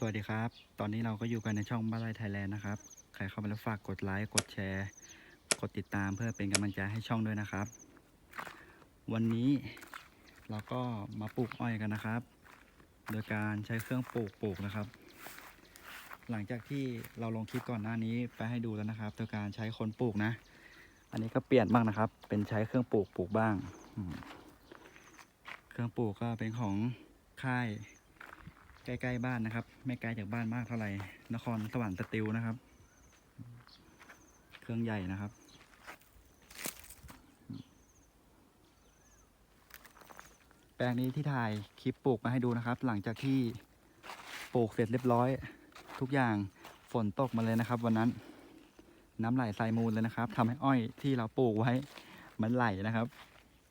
สวัสดีครับ ตอนนี้เราก็อยู่กันในช่องบ้านไร่ไทยแลนด์นะครับ ใครเข้ามาแล้วฝากกดไลค์ กดแชร์ กดติดตามเพื่อเป็นกำลังใจให้ช่องด้วยนะครับ วันนี้เราก็มาปลูกอ้อยกันนะครับ โดยการใช้เครื่องปลูกปลูกนะครับ หลังจากที่เราลงคลิปก่อนหน้านี้ไปให้ดูแล้วนะครับ โดยการใช้คนปลูกนะ อันนี้ก็เปลี่ยนบ้างนะครับ เป็นใช้เครื่องปลูกปลูกบ้าง เครื่องปลูกก็เป็นของค่าย ใกล้ๆบ้านนะครับ ไม่ไกลจากบ้านมากเท่าไหร่นครสวรรค์สติลนะครับ เครื่องใหญ่นะครับแปลงนี้ที่ถ่ายคลิปปลูกมาให้ดูนะครับ หลังจากที่ปลูกเสร็จเรียบร้อย ทุกอย่างฝนตกมาเลยนะครับ วันนั้นน้ำไหลทรายมูลเลยนะครับทำให้อ้อยที่เราปลูกไว้ มันไหลนะครับ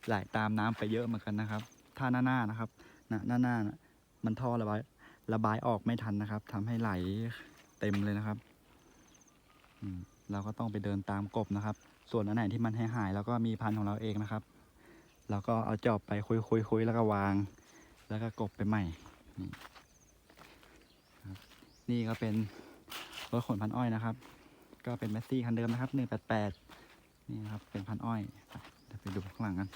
ไหลตามน้ำไปเยอะเหมือนกันนะครับ ถ้าหน้าหน้านะครับหน้าหน้านะมันท่อระบาย ระบายออกไม่ทันนะครับทำให้ไหลเต็มเลยนะครับเราก็ต้องไปเดินตามกบนะครับ ส่วนอันไหนที่มันให้หายๆเราก็มีพันธุ์ของเราเองนะครับเราก็เอาจอบไปคุยคุยคุยแล้วก็วาง แล้วก็กบไปใหม่ นี่ก็เป็นรถขนพันอ้อยนะครับ ก็เป็นแมสซี่คันเดิมนะครับหนึ่งแปดแปดนี่นะครับเป็นพันอ้อยเดี๋ยวไปดูข้างหลังกัน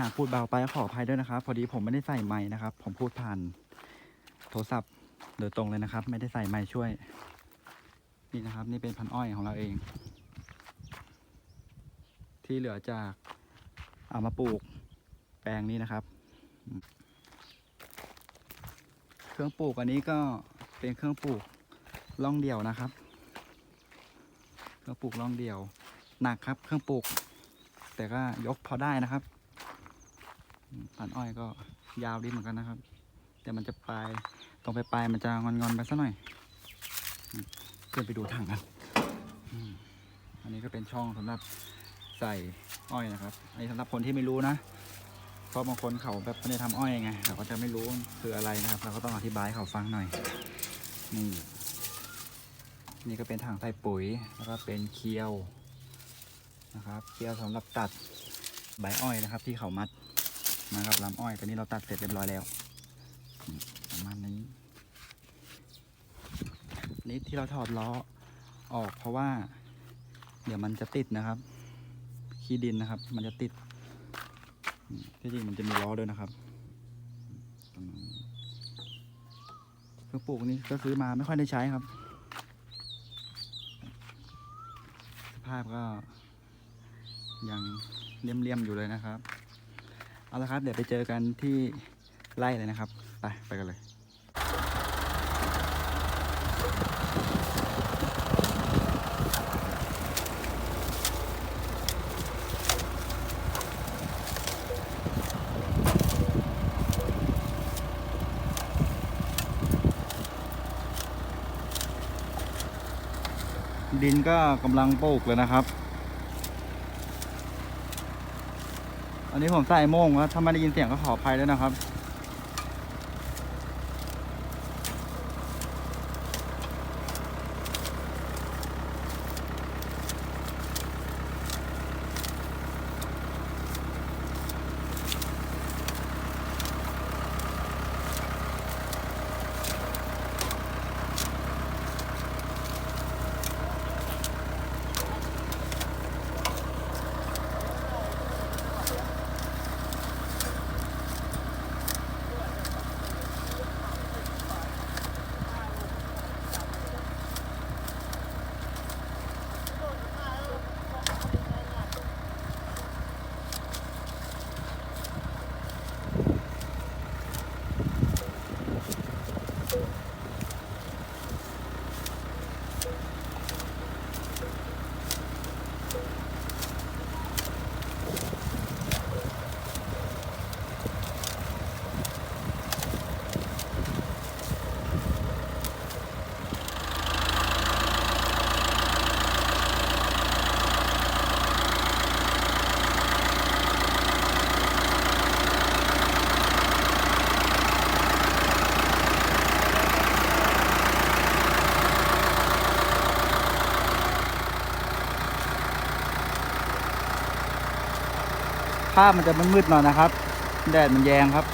หากพูดเบาไปขออภัยด้วยนะครับ พอดีผมไม่ได้ใส่ไม้นะครับ ผมพูดผ่านโทรศัพท์โดยตรงเลยนะครับ ไม่ได้ใส่ไม้ช่วย นี่นะครับ นี่เป็นพันอ้อยของเราเอง ที่เหลือจากเอามาปลูกแปลงนี้นะครับ เครื่องปลูกอันนี้ก็เป็นเครื่องปลูกล่องเดี่ยวนะครับ เครื่องปลูกล่องเดี่ยวหนักครับ เครื่องปลูก แต่ก็ยกพอได้นะครับ พันอ้อยก็ยาวดีเหมือนกันนะครับ แต่มันจะปลายตรงไปปลายมันจะงอนๆไปสักหน่อยอืมขึ้นไปดูถังกันอันนี้ก็เป็นช่องสำหรับใส่อ้อยนะครับ อันนี้สำหรับคนที่ไม่รู้นะเพราะบางคนเขาแบบไม่ได้ทำอ้อยไงเขาก็จะไม่รู้คืออะไรนะครับ เราก็ต้องอธิบายให้เขาฟังหน่อย นี่ นี่ก็เป็นถังใส่ปุ๋ย แล้วก็เป็นเคียวนะครับ เคียวสำหรับตัดใบอ้อยนะครับ ที่เขามัด มากับลำอ้อยตอนนี้เราตัดเสร็จเรียบร้อยแล้วประมาณนี้ นี่ที่เราถอดล้อออกเพราะว่า เดี๋ยวมันจะติดนะครับ ขี้ดินนะครับ มันจะติดที่จริงมันจะมีล้อด้วยนะครับเครื่องปลูกนี้ก็ซื้อมาไม่ค่อยได้ใช้ครับ สภาพก็ยังเลี่ยมๆอยู่เลยนะครับ เอาละครับ เดี๋ยวไปเจอกันที่ไร่เลยนะครับ ไป ไปกันเลยดินก็กำลังปลูกเลยนะครับ อันนี้ผมใส่โม่งแล้วถ้าไม่ได้ยินเสียงก็ขออภัยด้วยนะครับ ภาพมันจะมืดๆหน่อยนะครับ แดดมันแยงครับ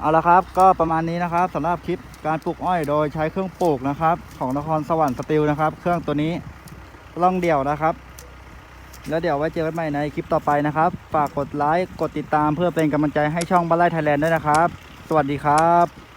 เอาละครับ ก็ประมาณนี้นะครับสำหรับคลิปการปลูกอ้อยโดยใช้เครื่องปลูกนะครับ ของนครสวรรค์สติลนะครับ เครื่องตัวนี้ล่องเดี่ยวนะครับ แล้วเดี๋ยวไว้เจอกันใหม่ในคลิปต่อไปนะครับ ฝากกดไลค์กดติดตามเพื่อเป็นกำลังใจให้ช่องบ้านไร่ไทยแลนด์ด้วยนะครับ สวัสดีครับ